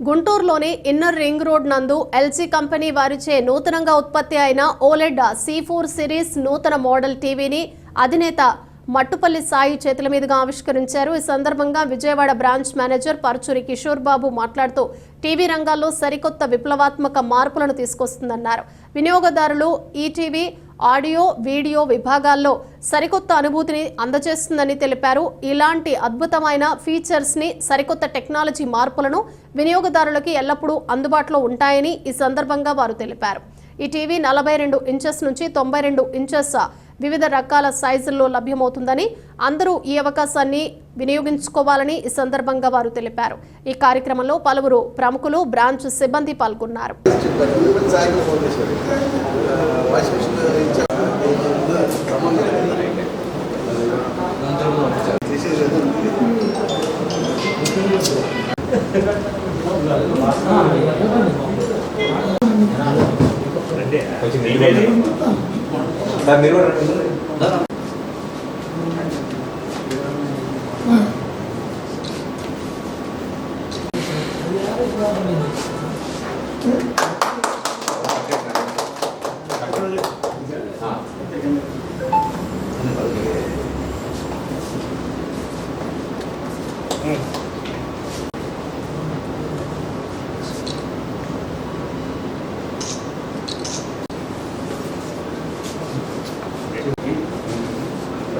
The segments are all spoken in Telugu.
గుంటూరులోని ఇన్నర్ రింగ్ రోడ్ నందు ఎల్జీ కంపెనీ వారిచే నూతనంగా ఉత్పత్తి అయిన ఓలెడ్ సీ ఫోర్ సిరీస్ నూతన మోడల్ టీవీని అధినేత మట్టుపల్లి సాయి చేతుల మీదుగా ఆవిష్కరించారు. ఈ సందర్భంగా విజయవాడ బ్రాంచ్ మేనేజర్ పరుచూరి కిషోర్ బాబు మాట్లాడుతూ టీవీ రంగాల్లో సరికొత్త విప్లవాత్మక మార్పులను తీసుకొస్తుందన్నారు. వినియోగదారులు ఈటీవీ ఆడియో వీడియో విభాగాల్లో సరికొత్త అనుభూతిని అందజేస్తుందని తెలిపారు. ఇలాంటి అద్భుతమైన ఫీచర్స్ని సరికొత్త టెక్నాలజీ మార్పులను వినియోగదారులకి ఎల్లప్పుడూ అందుబాటులో ఉంటాయని ఈ సందర్భంగా వారు తెలిపారు. ఈ టీవీ నలభై రెండు ఇంచెస్ నుంచి తొంభై రెండు ఇంచెస్ వివిధ రకాల సైజుల్లో లభ్యమవుతుందని అందరూ ఈ అవకాశాన్ని వినియోగించుకోవాలని ఈ సందర్భంగా వారు తెలిపారు. ఈ కార్యక్రమంలో పలువురు ప్రముఖులు బ్రాంచ్ సిబ్బంది పాల్గొన్నారు. നിരോധനം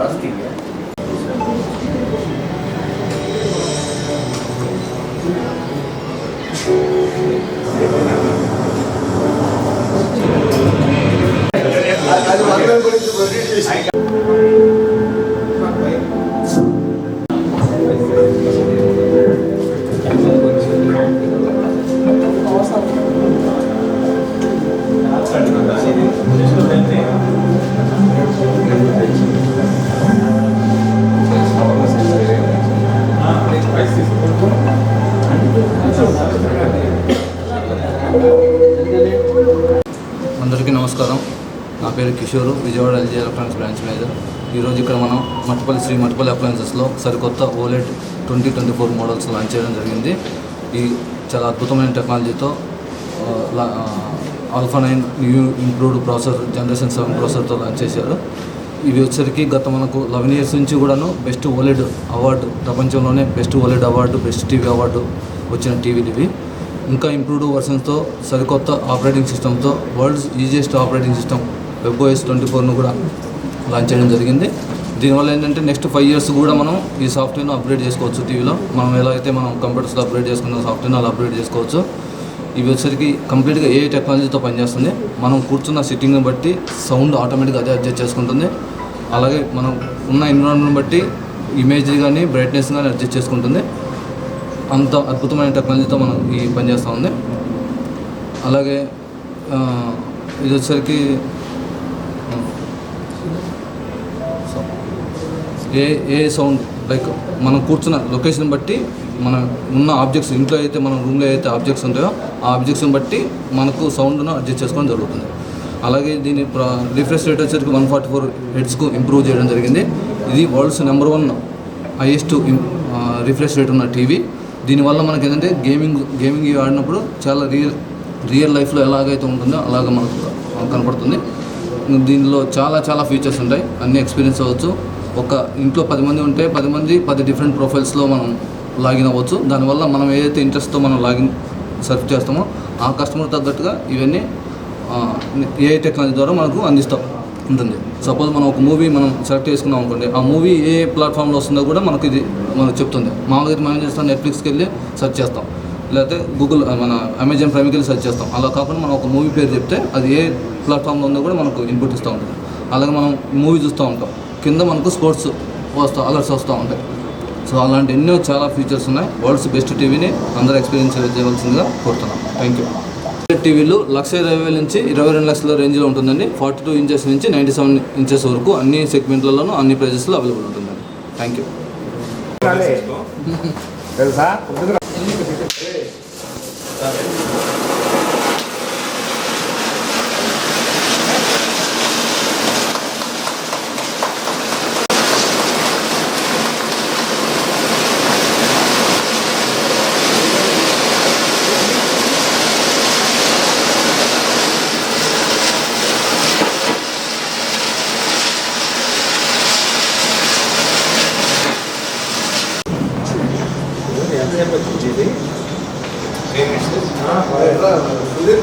플라스틱이야. 아주 만들어버린 모르겠어요. నమస్కారం. నా పేరు Kishore Vijayawada LG electronics branch manager. ఈరోజు ఇక్కడ మనం మట్టుపల్లి శ్రీ మట్టిపల్లి అప్లయన్సెస్లో సరికొత్త OLED twenty twenty four models launch చేయడం జరిగింది. ఈ చాలా అద్భుతమైన టెక్నాలజీతో alpha nine new improved processor generation seven ప్రాసెసర్తో launch చేశారు. ఇవి వచ్చరికి గత మనకు లెవెన్ ఇయర్స్ నుంచి కూడాను బెస్ట్ ఓలెడ్ అవార్డు ప్రపంచంలోనే best OLED award best TV award వచ్చిన టీవీలు ఇవి. ఇంకా ఇంప్రూవ్డ్ వర్షన్స్తో సరికొత్త ఆపరేటింగ్ సిస్టమ్తో world's easiest operating system webOS twenty ఫోర్ను కూడా లాంచ్ చేయడం జరిగింది. దీనివల్ల ఏంటంటే నెక్స్ట్ ఫైవ్ ఇయర్స్ కూడా మనం ఈ సాఫ్ట్వేర్ను అప్గ్రేడ్ చేసుకోవచ్చు టీవీలో. మనం ఎలా అయితే మనం కంప్యూటర్స్లో అప్గ్రేడ్ చేసుకున్న సాఫ్ట్వేర్ను అలా అప్గ్రేడ్ చేసుకోవచ్చు. ఇవి వచ్చరికి కంప్లీట్గా ఏ టెక్నాలజీతో పనిచేస్తుంది. మనం కూర్చున్న సిట్టింగ్ని బట్టి సౌండ్ ఆటోమేటిక్గా అదే అడ్జస్ట్ చేసుకుంటుంది. అలాగే మనం ఉన్న ఎన్విరాన్మెంట్ బట్టి ఇమేజ్ కానీ బ్రైట్నెస్ కానీ అడ్జస్ట్ చేసుకుంటుంది. అంత అద్భుతమైన టెక్నాలజీతో మనం ఈ పని చేస్తూ ఉంది. అలాగే ఇది వచ్చేసరికి ఏ ఏ సౌండ్ లైక్ మనం కూర్చున్న లొకేషన్ బట్టి మన ఉన్న ఆబ్జెక్ట్స్ ఇంట్లో అయితే మన రూమ్లో అయితే ఆబ్జెక్ట్స్ ఉంటాయో ఆ ఆబ్జెక్ట్స్ని బట్టి మనకు సౌండ్ను అడ్జస్ట్ చేసుకోవడం జరుగుతుంది. అలాగే దీని రిఫ్రెష్ రేట్ వచ్చేసరికి వన్ ఫార్టీ ఫోర్ హెడ్స్కు ఇంప్రూవ్ చేయడం జరిగింది. ఇది world's number one highest refresh rate ఉన్న టీవీ. దీనివల్ల మనకి ఏంటంటే గేమింగ్ గేమింగ్ ఆడినప్పుడు చాలా రియల్ రియల్ లైఫ్లో ఎలాగైతే ఉంటుందో అలాగ మనకు కనపడుతుంది. దీనిలో చాలా చాలా ఫీచర్స్ ఉంటాయి. అన్ని ఎక్స్పీరియన్స్ అవ్వచ్చు. ఒక ఇంట్లో పది మంది ఉంటే పది మంది పది డిఫరెంట్ ప్రొఫైల్స్లో మనం లాగిన్ అవ్వచ్చు. దానివల్ల మనం ఏదైతే ఇంట్రెస్ట్తో మనం లాగిన్ సర్చ్ చేస్తామో ఆ కస్టమర్ తగ్గట్టుగా ఇవన్నీ ఏ టెక్నాలజీ ద్వారా మనకు అందిస్తాం. ఉంటుంది. సపోజ్ మనం ఒక మూవీ మనం సెలెక్ట్ చేసుకున్నాం అనుకోండి ఆ మూవీ ఏ ప్లాట్ఫామ్లో వస్తుందో కూడా మనకు ఇది మనకు చెప్తుంది. మామూలుగా అయితే మనం చేస్తాం నెట్ఫ్లిక్స్కి వెళ్ళి సెర్చ్ చేస్తాం. లేకపోతే గూగుల్ మన అమెజాన్ ప్రైమ్కి వెళ్ళి సెర్చ్ చేస్తాం. అలా కాకుండా మనం ఒక మూవీ పేరు చెప్తే అది ఏ ప్లాట్ఫామ్లో ఉందో కూడా మనకు ఇన్పుట్ ఇస్తూ ఉంటుంది. అలాగే మనం మూవీ చూస్తూ ఉంటాం. కింద మనకు స్పోర్ట్స్ వస్తూ అలర్ట్స్ వస్తూ ఉంటాయి. సో అలాంటి ఎన్నో చాలా ఫీచర్స్ ఉన్నాయి. వరల్డ్స్ బెస్ట్ టీవీని అందరూ ఎక్స్పీరియన్స్ చేయవలసిందిగా కోరుతున్నాం. థ్యాంక్ యూ టీవీలు లక్ష ఇరవై వేల నుంచి ఇరవై రెండు లక్షల రేంజ్లో ఉంటుందండి. ఫార్టీ టూ ఇంచెస్ నుంచి నైంటీ సెవెన్ ఇంచెస్ వరకు అన్ని సెగ్మెంట్లలోనూ అన్ని ప్రైజెస్లో అవైలబుల్ ఉంటుందండి. థ్యాంక్ యూ తెలుసా? ఎట్లా సుధీర్.